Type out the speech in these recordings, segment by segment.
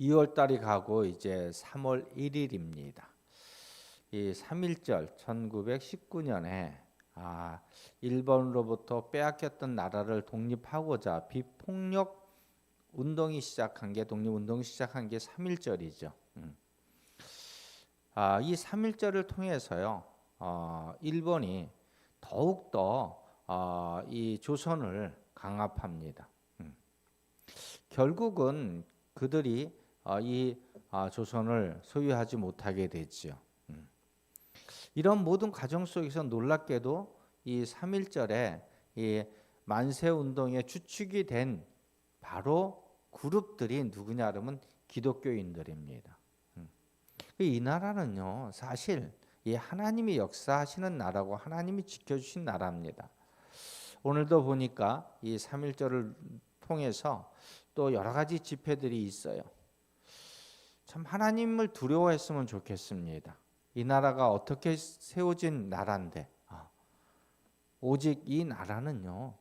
2월 달이 가고 이제 3월 1일입니다. 이 3.1절 1919년에 아, 일본으로부터 빼앗겼던 나라를 독립하고자 비폭력 운동이 시작한 게 독립 운동이 시작한 게 3.1절이죠. 음. 아, 이 3.1절을 통해서요. 어, 일본이 더욱 더 어, 이 조선을 강압합니다. 음. 결국은 그들이 어, 이 어, 조선을 소유하지 못하게 되지요. 음. 이런 모든 과정 속에서 놀랍게도 이 3.1절에 이 만세 운동의 주축이 된 바로 그룹들이 누구냐 그러면 기독교인들입니다. 음. 이 나라는요 사실 이 하나님이 역사하시는 나라고 하나님이 지켜주신 나라입니다. 오늘도 보니까 이 3.1절을 통해서 또 여러 가지 집회들이 있어요. 참 하나님을 두려워했으면 좋겠습니다. 이 나라가 어떻게 세워진 나라인데 아, 오직 이 나라는요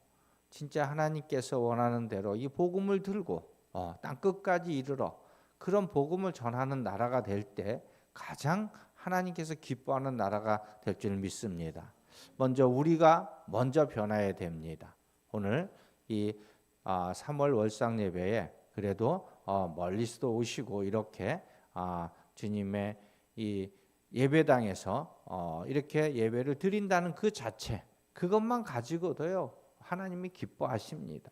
진짜 하나님께서 원하는 대로 이 복음을 들고 어, 땅 끝까지 이르러 그런 복음을 전하는 나라가 될 때 가장 하나님께서 기뻐하는 나라가 될 줄 믿습니다. 먼저 우리가 먼저 변화해야 됩니다. 오늘 이 3월 월상 예배에 그래도 어, 멀리서도 오시고 이렇게 아, 주님의 이 예배당에서 어, 이렇게 예배를 드린다는 그 자체 그것만 가지고도요 하나님이 기뻐하십니다.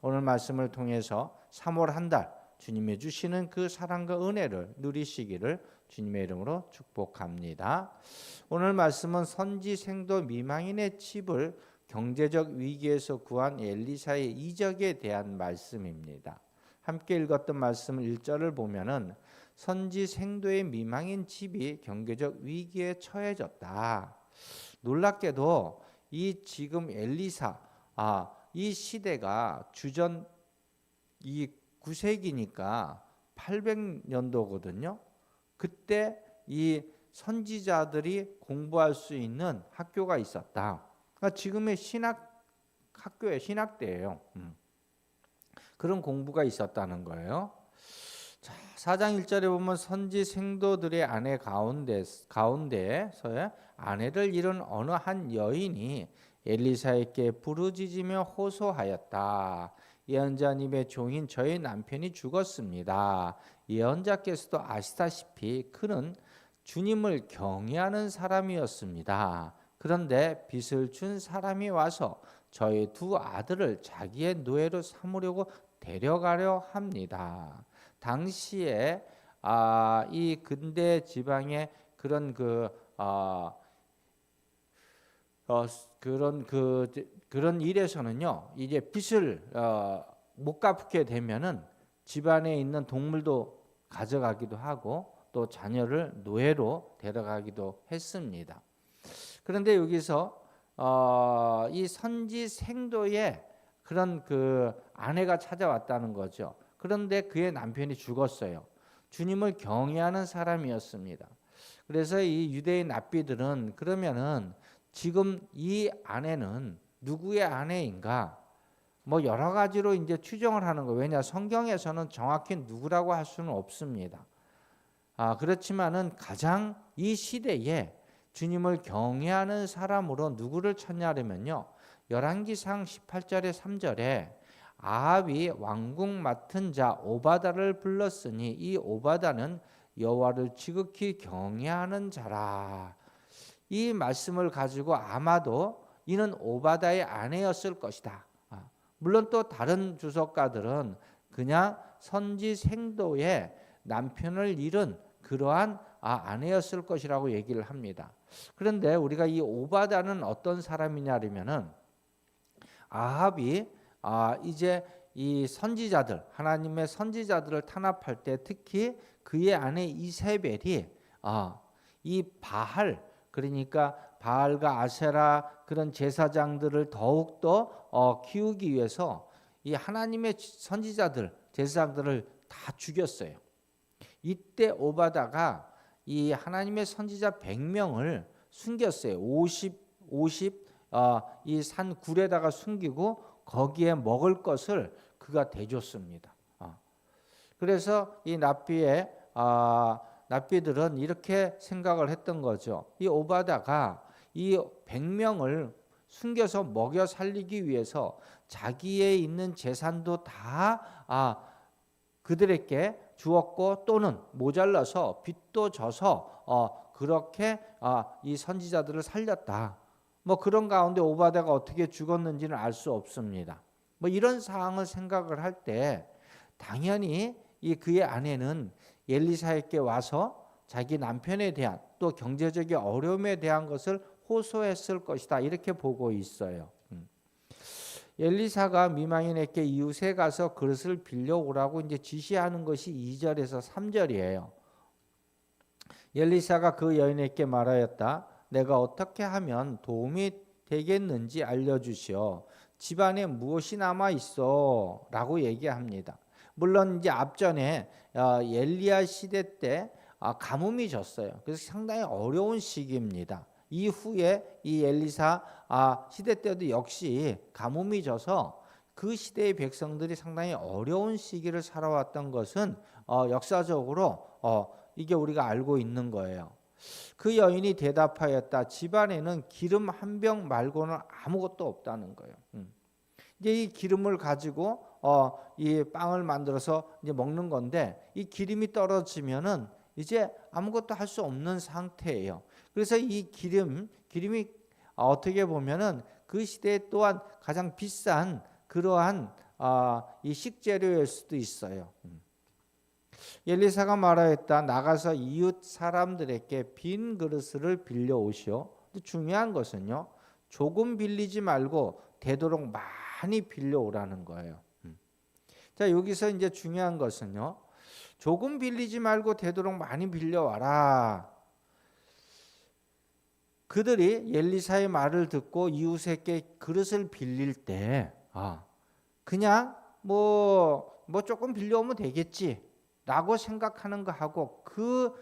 오늘 말씀을 통해서 3월 한 달 주님이 주시는 그 사랑과 은혜를 누리시기를 주님의 이름으로 축복합니다. 오늘 말씀은 선지 생도 미망인의 집을 경제적 위기에서 구한 엘리사의 이적에 대한 말씀입니다. 함께 읽었던 말씀 1절을 보면은 선지 생도의 미망인 집이 경제적 위기에 처해졌다. 놀랍게도 이 지금 엘리사 아, 이 시대가 주전 이 9세기니까 800년도거든요. 그때 이 선지자들이 공부할 수 있는 학교가 있었다. 그러니까 지금의 신학 학교의 신학대예요. 음. 그런 공부가 있었다는 거예요. 자, 4장 1절에 보면 선지 생도들의 아내 가운데 가운데서의 아내를 잃은 어느 한 여인이 엘리사에게 부르짖으며 호소하였다. 예언자님의 종인 저의 남편이 죽었습니다. 예언자께서도 아시다시피 그는 주님을 경외하는 사람이었습니다. 그런데 빚을 준 사람이 와서 저희 두 아들을 자기의 노예로 삼으려고 데려가려 합니다. 당시에 아, 이 근대 지방의 그런 그 아, 어, 그런 그 그런 일에서는요 이제 빚을 어, 못 갚게 되면은 집안에 있는 동물도 가져가기도 하고 또 자녀를 노예로 데려가기도 했습니다. 그런데 여기서 어, 이 선지 생도의 그런 그 아내가 찾아왔다는 거죠. 그런데 그의 남편이 죽었어요. 주님을 경외하는 사람이었습니다. 그래서 이 유대인 납비들은 그러면은 지금 이 아내는 누구의 아내인가? 뭐 여러 가지로 이제 추정을 하는 거예요. 왜냐 성경에서는 정확히 누구라고 할 수는 없습니다. 아 그렇지만은 가장 이 시대에 주님을 경외하는 사람으로 누구를 찾냐면요. 열왕기상 18절에 3절에 아합이 왕궁 맡은 자 오바다를 불렀으니 이 오바다는 여호와를 지극히 경외하는 자라. 이 말씀을 가지고 아마도 이는 오바다의 아내였을 것이다. 아, 물론 또 다른 주석가들은 그냥 선지 생도의 남편을 잃은 그러한 아, 아내였을 것이라고 얘기를 합니다. 그런데 우리가 이 오바다는 어떤 사람이냐면은 아합이 아, 이제 이 선지자들 하나님의 선지자들을 탄압할 때 특히 그의 아내 이세벨이 아, 이 바할 그러니까 바알과 아세라 그런 제사장들을 더욱 더 어, 키우기 위해서 이 하나님의 선지자들 제사장들을 다 죽였어요. 이때 오바다가 이 하나님의 선지자 100명을 숨겼어요. 50 50 어, 이산 굴에다가 숨기고 거기에 먹을 것을 그가 대줬습니다. 어. 그래서 이 납비의 아, 납비들은 이렇게 생각을 했던 거죠. 이 오바다가 이 100명을 숨겨서 먹여 살리기 위해서 자기의 있는 재산도 다 아, 그들에게 주었고 또는 모자라서 빚도 져서 어, 그렇게 아, 이 선지자들을 살렸다. 뭐 그런 가운데 오바다가 어떻게 죽었는지는 알 수 없습니다. 뭐 이런 상황을 생각을 할 때 당연히 이 그의 아내는 엘리사에게 와서 자기 남편에 대한 또 경제적인 어려움에 대한 것을 호소했을 것이다 이렇게 보고 있어요. 음. 엘리사가 미망인에게 이웃에 가서 그릇을 빌려오라고 이제 지시하는 것이 2절에서 3절이에요. 엘리사가 그 여인에게 말하였다. 내가 어떻게 하면 도움이 되겠는지 알려주시오. 집안에 무엇이 남아 있어?라고 얘기합니다. 물론 이제 앞전에 어, 엘리야 시대 때 아, 가뭄이 졌어요. 그래서 상당히 어려운 시기입니다. 이후에 이 엘리사 아, 시대 때도 역시 가뭄이 져서 그 시대의 백성들이 상당히 어려운 시기를 살아왔던 것은 어, 역사적으로 어, 이게 우리가 알고 있는 거예요. 그 여인이 대답하였다. 집안에는 기름 한 병 말고는 아무것도 없다는 거예요. 음. 이제 이 기름을 가지고 어, 이 빵을 만들어서 이제 먹는 건데 이 기름이 떨어지면은 이제 아무것도 할 수 없는 상태예요. 그래서 이 기름 기름이 어떻게 보면은 그 시대에 또한 가장 비싼 그러한 아, 이 식재료일 수도 있어요. 음. 엘리사가 말하였다. 나가서 이웃 사람들에게 빈 그릇을 빌려 오시오. 중요한 것은요. 조금 빌리지 말고 되도록 많이 빌려 오라는 거예요. 음. 자, 여기서 이제 중요한 것은요. 조금 빌리지 말고 되도록 많이 빌려 와라. 그들이 엘리사의 말을 듣고 이웃에게 그릇을 빌릴 때 아, 그냥 뭐뭐 조금 빌려오면 되겠지. 라고 생각하는 거하고 그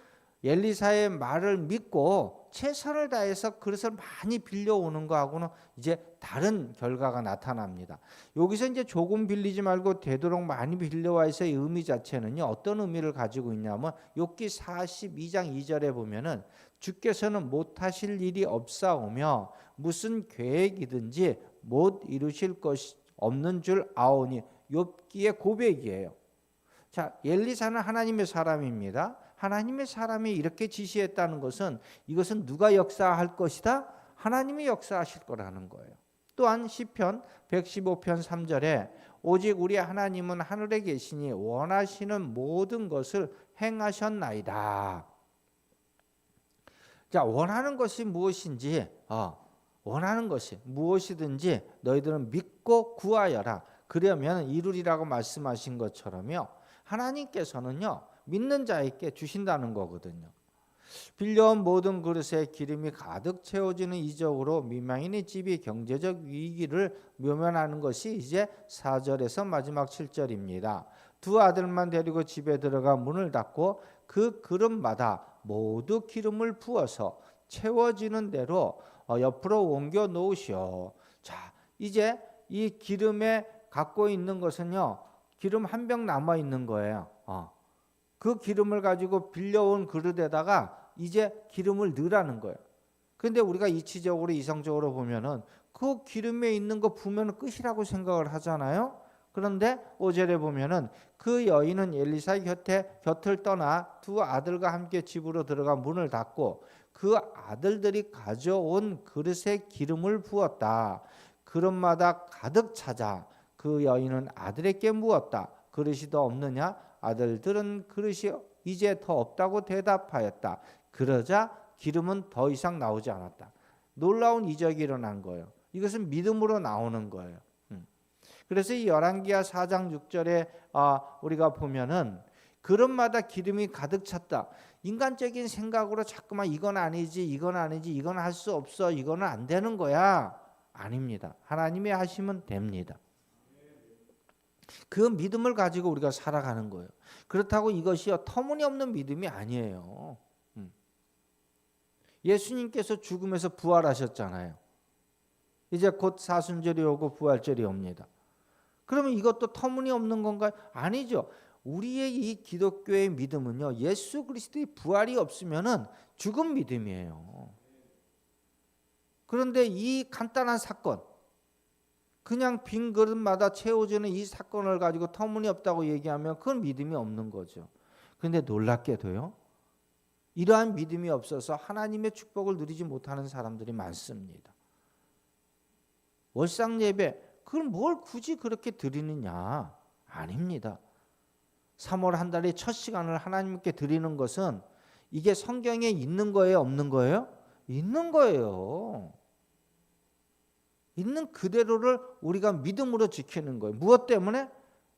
엘리사의 말을 믿고 최선을 다해서 그릇을 많이 빌려오는 거하고는 이제 다른 결과가 나타납니다. 여기서 이제 조금 빌리지 말고 되도록 많이 빌려와서의 의미 자체는요. 어떤 의미를 가지고 있냐면 욥기 42장 2절에 보면은 주께서는 못하실 일이 없사오며 무슨 계획이든지 못 이루실 것이 없는 줄 아오니 욥기의 고백이에요. 자, 엘리사는 하나님의 사람입니다. 하나님의 사람이 이렇게 지시했다는 것은 이것은 누가 역사할 것이다? 하나님이 역사하실 거라는 거예요. 또한 시편 115편 3절에 오직 우리 하나님은 하늘에 계시니 원하시는 모든 것을 행하셨나이다. 자, 원하는 것이 무엇인지 어, 원하는 것이 무엇이든지 너희들은 믿고 구하여라. 그러면 이루리라고 말씀하신 것처럼요. 하나님께서는요 믿는 자에게 주신다는 거거든요. 빌려온 모든 그릇에 기름이 가득 채워지는 이적으로 미망인의 집이 경제적 위기를 묘면하는 것이 이제 4절에서 마지막 7절입니다. 두 아들만 데리고 집에 들어가 문을 닫고 그 그릇마다 모두 기름을 부어서 채워지는 대로 어, 옆으로 옮겨 놓으시오. 자, 이제 이 기름에 갖고 있는 것은요. 기름 한 병 남아 있는 거예요. 어. 그 기름을 가지고 빌려온 그릇에다가 이제 기름을 넣으라는 거예요. 근데 우리가 이치적으로 이성적으로 보면은 그 기름에 있는 거 부으면 끝이라고 생각을 하잖아요. 그런데 오절에 보면은 그 여인은 엘리사 곁에 곁을 떠나 두 아들과 함께 집으로 들어가 문을 닫고 그 아들들이 가져온 그릇에 기름을 부었다. 그릇마다 가득 찾아 그 여인은 아들에게 묻었다. 그릇이 더 없느냐? 아들들은 그릇이 이제 더 없다고 대답하였다. 그러자 기름은 더 이상 나오지 않았다. 놀라운 이적이 일어난 거예요. 이것은 믿음으로 나오는 거예요. 음. 그래서 이 열왕기하 4장 6절에 아, 우리가 보면은 그릇마다 기름이 가득 찼다. 인간적인 생각으로 자꾸만 이건 아니지, 이건 아니지, 이건 할 수 없어, 이거는 안 되는 거야. 아닙니다. 하나님이 하시면 됩니다. 그 믿음을 가지고 우리가 살아가는 거예요. 그렇다고 이것이요 터무니없는 믿음이 아니에요. 음. 예수님께서 죽음에서 부활하셨잖아요. 이제 곧 사순절이 오고 부활절이 옵니다. 그러면 이것도 터무니없는 건가요? 아니죠. 우리의 이 기독교의 믿음은요. 예수 그리스도의 부활이 없으면은 죽은 믿음이에요. 그런데 이 간단한 사건 그냥 빈 그릇마다 채워주는 이 사건을 가지고 터무니없다고 얘기하면 그건 믿음이 없는 거죠. 그런데 놀랍게도요. 이러한 믿음이 없어서 하나님의 축복을 누리지 못하는 사람들이 많습니다. 월상 예배 그걸 뭘 굳이 그렇게 드리느냐? 아닙니다. 3월 한 달의 첫 시간을 하나님께 드리는 것은 이게 성경에 있는 거예요, 없는 거예요? 있는 거예요. 있는 그대로를 우리가 믿음으로 지키는 거예요. 무엇 때문에?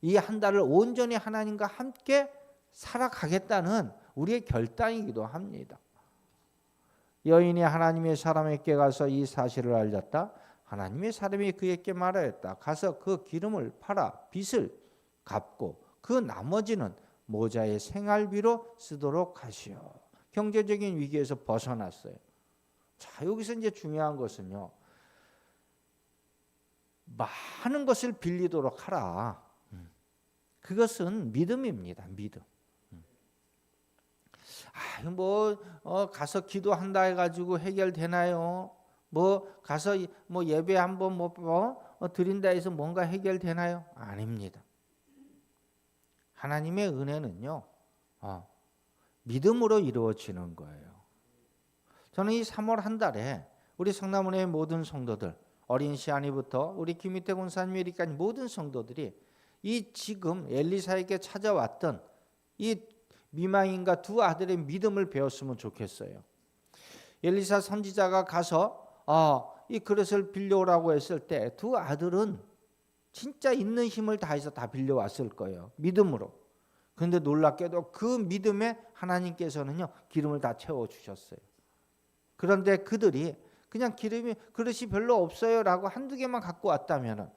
이 한 달을 온전히 하나님과 함께 살아가겠다는 우리의 결단이기도 합니다. 여인이 하나님의 사람에게 가서 이 사실을 알렸다. 하나님의 사람이 그에게 말하였다. 가서 그 기름을 팔아 빚을 갚고 그 나머지는 모자의 생활비로 쓰도록 하시오. 경제적인 위기에서 벗어났어요. 자, 여기서 이제 중요한 것은요. 많은 것을 빌리도록 하라. 음. 그것은 믿음입니다. 믿음. 음. 아, 뭐 어, 가서 기도한다 해가지고 해결되나요? 뭐 가서 이- 뭐 예배 한번 뭐 어, 드린다 해서 뭔가 해결되나요? 아닙니다. 하나님의 은혜는요, 어, 믿음으로 이루어지는 거예요. 저는 이 3월 한 달에 우리 성남은혜의 모든 성도들, 어린 시안이부터 우리 김희태 군사님 여기까지 모든 성도들이 이 지금 엘리사에게 찾아왔던 이 미망인과 두 아들의 믿음을 배웠으면 좋겠어요. 엘리사 선지자가 가서 어, 이 그릇을 빌려오라고 했을 때 두 아들은 진짜 있는 힘을 다해서 다 빌려왔을 거예요. 믿음으로. 그런데 놀랍게도 그 믿음에 하나님께서는요 기름을 다 채워 주셨어요. 그런데 그들이 그냥 기름이 그릇이 별로 없어요라고 한두 개만 갖고 왔다면은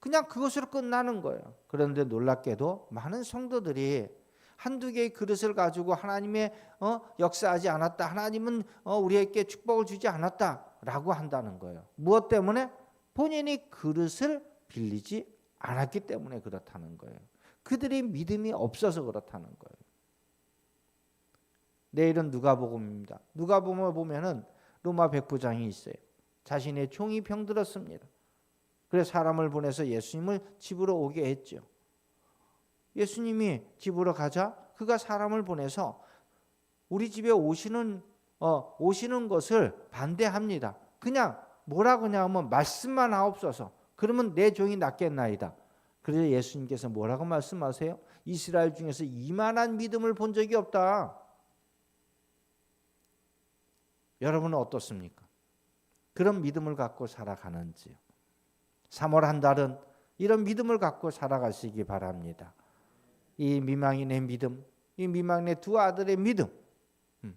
그냥 그것으로 끝나는 거예요. 그런데 놀랍게도 많은 성도들이 한두 개의 그릇을 가지고 하나님의 어, 역사하지 않았다. 하나님은 어, 우리에게 축복을 주지 않았다라고 한다는 거예요. 무엇 때문에? 본인이 그릇을 빌리지 않았기 때문에 그렇다는 거예요. 그들이 믿음이 없어서 그렇다는 거예요. 내일은 누가복음입니다. 누가복음을 보면은 로마 백부장이 있어요. 자신의 총이 병들었습니다. 그래서 사람을 보내서 예수님을 집으로 오게 했죠. 예수님이 집으로 가자 그가 사람을 보내서 우리 집에 오시는 어, 오시는 것을 반대합니다. 그냥 뭐라 그냐면 말씀만 하옵소서. 그러면 내 종이 낫겠나이다. 그래서 예수님께서 뭐라고 말씀하세요? 이스라엘 중에서 이만한 믿음을 본 적이 없다. 여러분은 어떻습니까? 그런 믿음을 갖고 살아가는지요. 3월 한 달은 이런 믿음을 갖고 살아가시기 바랍니다. 이 미망인의 믿음, 이 미망인의 두 아들의 믿음. 음.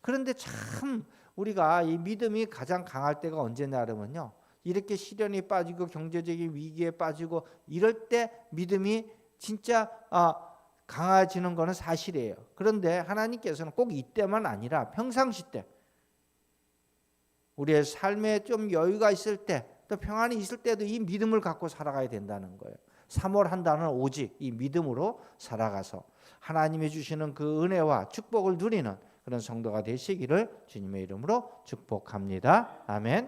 그런데 참 우리가 이 믿음이 가장 강할 때가 언제냐 그러면요. 이렇게 시련이 빠지고 경제적인 위기에 빠지고 이럴 때 믿음이 진짜 아, 강해지는 것은 사실이에요. 그런데 하나님께서는 꼭 이때만 아니라 평상시 때 우리의 삶에 좀 여유가 있을 때 또 평안이 있을 때도 이 믿음을 갖고 살아가야 된다는 거예요. 3월 한 달은 오직 이 믿음으로 살아가서 하나님이 주시는 그 은혜와 축복을 누리는 그런 성도가 되시기를 주님의 이름으로 축복합니다. 아멘.